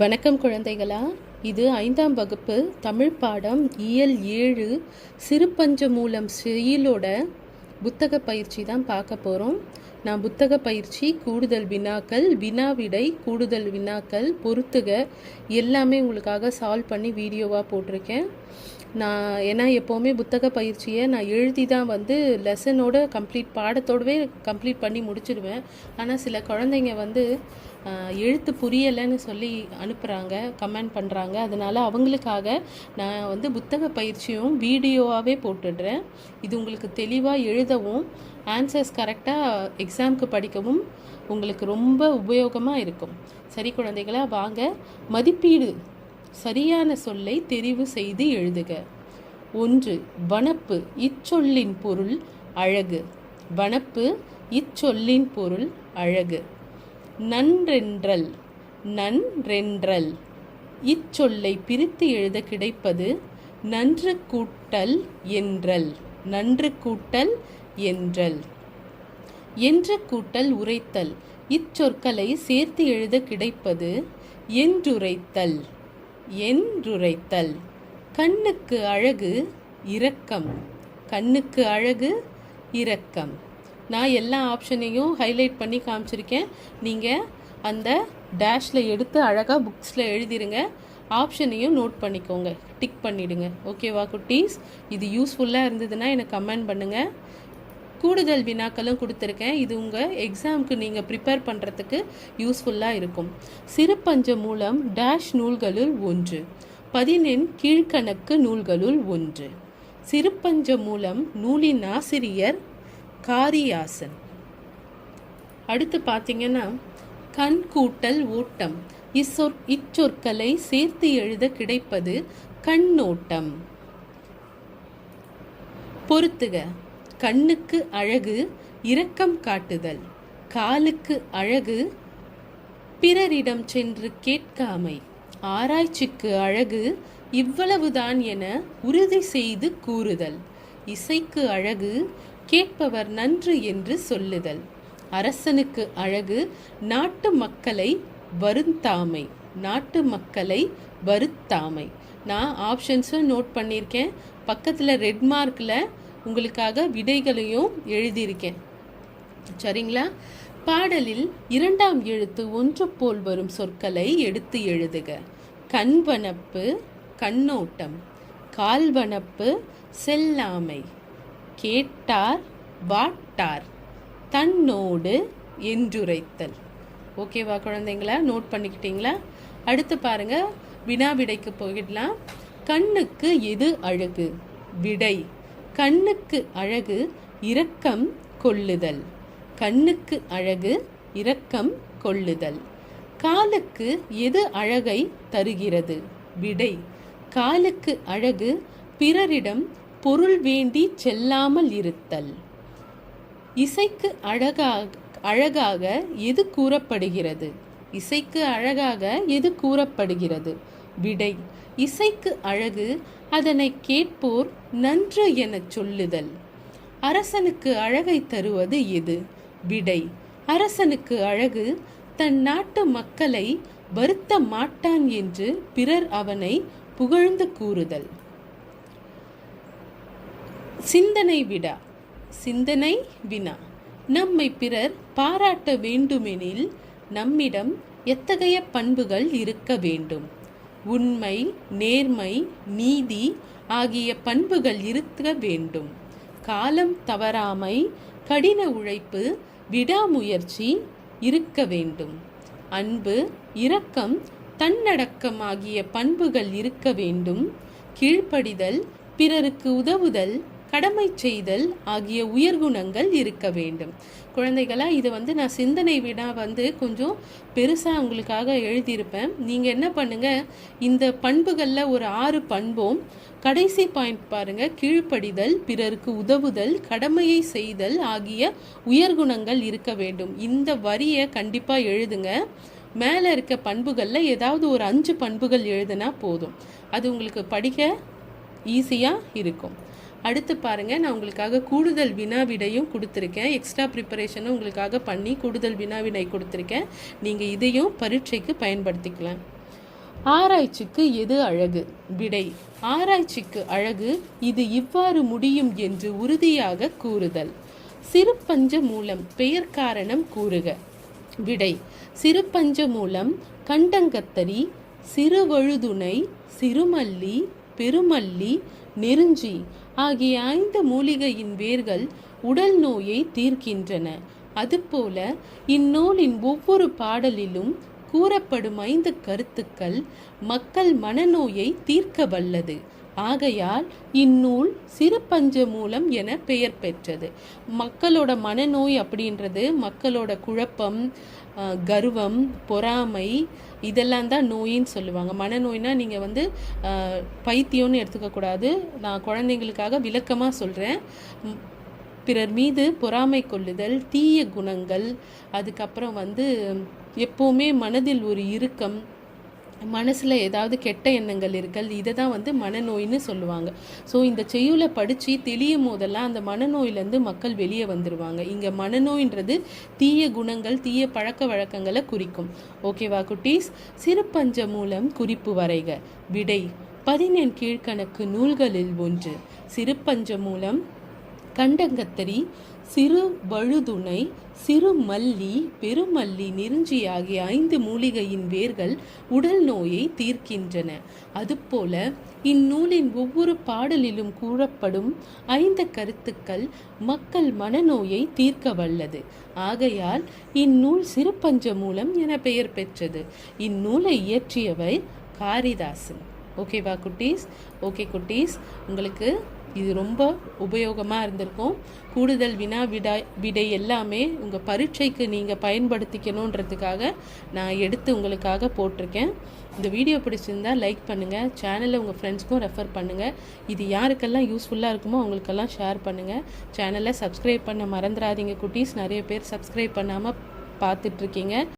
வணக்கம் குழந்தைகளா. இது ஐந்தாம் வகுப்பு தமிழ் பாடம் இயல் ஏழு சிறுபஞ்ச மூலம் செயலோட புத்தக பயிற்சி தான் பார்க்க போகிறோம் நான் புத்தக பயிற்சி கூடுதல் வினாக்கள் வினாவிடை கூடுதல் வினாக்கள் பொறுத்துக எல்லாமே உங்களுக்காக சால்வ் பண்ணி வீடியோவாக போட்டிருக்கேன். நான் ஏன்னா எப்போவுமே புத்தக பயிற்சியை நான் எழுதி தான் வந்து லெசனோட கம்ப்ளீட் பாடத்தோடவே கம்ப்ளீட் பண்ணி முடிச்சிடுவேன். ஆனால் சில குழந்தைங்க வந்து எழுத்து புரியலைன்னு சொல்லி அனுப்புகிறாங்க கமெண்ட் பண்ணுறாங்க அதனால் அவங்களுக்காக நான் வந்து புத்தக பயிற்சியும் வீடியோவாகவே போட்டுடுறேன். இது உங்களுக்கு தெளிவாக எழுதவும் ஆன்சர்ஸ் கரெக்டாக எக்ஸாம்க்கு படிக்கவும் உங்களுக்கு ரொம்ப உபயோகமாக இருக்கும். சரி குழந்தைகளா வாங்க. மதிப்பீடு. சரியான சொல்லை தெரிவு செய்து எழுதுக. ஒன்று வனப்பு இச்சொல்லின் பொருள் அழகு. வனப்பு இச்சொல்லின் பொருள் அழகு. நன்றென்றல் நன்றென்றல். இச்சொல்லை பிரித்து எழுத கிடைப்பது நன்று கூட்டல் என்றல் நன்று கூட்டல் என்றல். என்ற கூட்டல் உரைத்தல் இச்சொற்களை சேர்த்து எழுத கிடைப்பது என்றுரைத்தல். என்றுரைத்தல். கண்ணுக்கு அழகு இரக்கம். கண்ணுக்கு அழகு இரக்கம். நான் எல்லா ஆப்ஷனையும் ஹைலைட் பண்ணி காமிச்சிருக்கேன். நீங்கள் அந்த டேஷில் எடுத்து அழகாக புக்ஸில் எழுதிருங்க. ஆப்ஷனையும் நோட் பண்ணிக்கோங்க. டிக் பண்ணிவிடுங்க ஓகேவா குட்டீஸ்? இது யூஸ்ஃபுல்லாக இருந்ததுன்னா எனக்கு கமெண்ட் பண்ணுங்கள் கூடுதல் வினாக்களும் கொடுத்துருக்கேன். இது உங்கள் எக்ஸாமுக்கு நீங்கள் ப்ரிப்பேர் பண்ணுறதுக்கு யூஸ்ஃபுல்லாக இருக்கும். சிறுபஞ்ச மூலம் டேஷ் நூல்களுள் ஒன்று. பதினெண் கீழ்கணக்கு நூல்களுள் ஒன்று. சிறுபஞ்ச மூலம் நூலின் ஆசிரியர் காரியாசன். அடுத்து பார்த்தீங்கன்னா கண் கூட்டல் ஓட்டம். இச்சொற் இச்சொற்களை சேர்த்து எழுத கிடைப்பது கண்ணோட்டம். பொறுத்துக கண்ணுக்கு அழகு இரக்கம் காட்டுதல். காலுக்கு அழகு பிறரிடம் சென்று கேட்காமை. ஆராய்ச்சிக்கு அழகு இவ்வளவுதான் என உறுதி செய்து கூறுதல். இசைக்கு அழகு கேட்பவர் நன்று என்று சொல்லுதல். அரசனுக்கு அழகு நாட்டு மக்களை வருந்தாமை. நாட்டு மக்களை வருத்தாமை. நான் ஆப்ஷன்ஸும் நோட் பண்ணியிருக்கேன். பக்கத்தில் ரெட் மார்க்கில் உங்களுக்காக விடைகளையும் எழுதியிருக்கேன். சரிங்களா? பாடலில் இரண்டாம் எழுத்து ஒன்று போல் வரும் சொற்களை எடுத்து எழுதுக. கண்வனப்பு கண்ணோட்டம். கால்வனப்பு செல்லாமை. கேட்டார் வாட்டார். தன்னோடு என்றுரைத்தல். ஓகேவா குழந்தைங்களா? நோட் பண்ணிக்கிட்டீங்களா? அடுத்து பாருங்க. வினா விடைக்கு போயிடலாம். கண்ணுக்கு எது அழகு? விடை. கண்ணுக்கு அழகு இரக்கம் கொள்ளுதல். கண்ணுக்கு அழகு இரக்கம் கொள்ளுதல். காலுக்கு எது அழகை தருகிறது? விடை. காலுக்கு அழகு பிறரிடம் பொருள் வேண்டி செல்லாமல் இருத்தல். இசைக்கு அழகாக அழகாக எது கூறப்படுகிறது? இசைக்கு அழகாக எது கூறப்படுகிறது? விடை. இசைக்கு அழகு அதனை கேட்போர் நன்று எனச் சொல்லுதல். அரசனுக்கு அழகை தருவது எது? விடை அரசனுக்கு அழகு தன் நாட்டு மக்களை வருத்த மாட்டான் என்று பிறர் அவனை புகழ்ந்து கூறுதல். சிந்தனை விடா சிந்தனை வினா. நம்மை பிறர் பாராட்ட வேண்டுமெனில் நம்மிடம் எத்தகைய பண்புகள் இருக்க வேண்டும்? உண்மை நேர்மை நீதி ஆகிய பண்புகள் இருக்க வேண்டும். காலம் தவறாமை கடின உழைப்பு விடாமுயற்சி இருக்க வேண்டும். அன்பு இரக்கம் தன்னடக்கம் ஆகிய பண்புகள் இருக்க வேண்டும். கீழ்ப்படிதல் பிறருக்கு உதவுதல் கடமை செய்தல் ஆகிய உயர்குணங்கள் இருக்க வேண்டும். குழந்தைகளா இதை வந்து நான் சிந்தனை விடா வந்து கொஞ்சம் பெருசாக உங்களுக்காக எழுதியிருப்பேன். நீங்கள் என்ன பண்ணுங்கள் இந்த பண்புகளில் ஒரு ஆறு பண்பும். கடைசி பாயிண்ட் பாருங்கள் கீழ்ப்படிதல் பிறருக்கு உதவுதல் கடமையை செய்தல் ஆகிய உயர்குணங்கள் இருக்க வேண்டும். இந்த வரியை கண்டிப்பாக எழுதுங்க. மேலே இருக்க பண்புகளில் ஏதாவது ஒரு அஞ்சு பண்புகள் எழுதுனா போதும். அது உங்களுக்கு படிக்க ஈஸியாக இருக்கும். அடுத்து பாருங்கள் நான் உங்களுக்காக கூடுதல் வினா விடையும் கொடுத்துருக்கேன். எக்ஸ்ட்ரா ப்ரிப்பரேஷனும் உங்களுக்காக பண்ணி கூடுதல் வினா விடை கொடுத்துருக்கேன். நீங்கள் இதையும் பரீட்சைக்கு பயன்படுத்திக்கலாம். ஆராய்ச்சிக்கு எது அழகு? விடை ஆராய்ச்சிக்கு அழகு இது இவ்வாறு முடியும் என்று உறுதியாக கூறுதல். சிறுபஞ்ச மூலம் பெயர் காரணம் கூறுக. விடை சிறுபஞ்ச மூலம் கண்டங்கத்தரி சிறுவழுதுணை சிறுமல்லி பெருமல்லி நெருஞ்சி ஆகிய ஐந்து மூலிகையின் வேர்கள் உடல் நோயை தீர்க்கின்றன. அதுபோல இந்நூலின் ஒவ்வொரு பாடலிலும் கூறப்படும் ஐந்து கருத்துக்கள் மக்கள் மனநோயை தீர்க்க வல்லது. ஆகையால் இந்நூல் சிறுபஞ்ச மூலம் என பெயர் பெற்றது. மக்களோட மனநோய் அப்படின்றது மக்களோட குழப்பம் கர்வம் பொறாமை இதெல்லாம் தான் நோயின்னு சொல்லுவாங்க. மனநோய்னா நீங்கள் வந்து பைத்தியம்னு எடுத்துக்கக்கூடாது நான் குழந்தைங்களுக்காக விளக்கமாக சொல்கிறேன் பிறர் மீது பொறாமை கொள்ளுதல் தீய குணங்கள் அதுக்கப்புறம் வந்து எப்போவுமே மனதில் ஒரு இறுக்கம் மனசில் ஏதாவது கெட்ட எண்ணங்கள் இருக்கல் இதை தான் வந்து மனநோயின்னு சொல்லுவாங்க. ஸோ இந்த செய்யுளை படித்து தெளியும் போதெல்லாம் அந்த மனநோயிலேருந்து மக்கள் வெளியே வந்துடுவாங்க இங்கே மனநோயின்றது தீய குணங்கள் தீய பழக்க வழக்கங்களை குறிக்கும். ஓகேவா குட்டீஸ்? சிறுபஞ்ச மூலம் குறிப்பு வரைக. விடை பதினெண் கீழ்கணக்கு நூல்களில் ஒன்று. சிறுபஞ்ச மூலம் கண்டங்கத்தரி சிறு வழுதுணை சிறு மல்லி பெருமல்லி நெருஞ்சி ஆகிய ஐந்து மூலிகையின் வேர்கள் உடல் நோயை தீர்க்கின்றன. அதுபோல இந்நூலின் ஒவ்வொரு பாடலிலும் கூறப்படும் ஐந்து கருத்துக்கள் மக்கள் மனநோயை தீர்க்க வல்லது. ஆகையால் இந்நூல் சிறுபஞ்ச மூலம் என பெயர் பெற்றது. இந்நூலை இயற்றியவர் காரிதாசன். ஓகேவா குட்டீஸ்? ஓகே குட்டீஸ் உங்களுக்கு இது ரொம்ப உபயோகமாக இருந்திருக்கும். கூடுதல் வினா விடா விடை எல்லாமே உங்கள் பரீட்சைக்கு நீங்கள் பயன்படுத்திக்கணுன்றதுக்காக நான் எடுத்து உங்களுக்காக போட்டிருக்கேன். இந்த வீடியோ பிடிச்சிருந்தா லைக் பண்ணுங்கள் சேனலை உங்கள் ஃப்ரெண்ட்ஸ்க்கும் ரெஃபர் பண்ணுங்கள் இது யாருக்கெல்லாம் யூஸ்ஃபுல்லாக இருக்குமோ அவங்களுக்கெல்லாம் ஷேர் பண்ணுங்கள் சேனலை சப்ஸ்கிரைப் பண்ண மறந்துடாதீங்க குட்டீஸ். நிறைய பேர் சப்ஸ்கிரைப் பண்ணாமல் பார்த்துட்ருக்கீங்க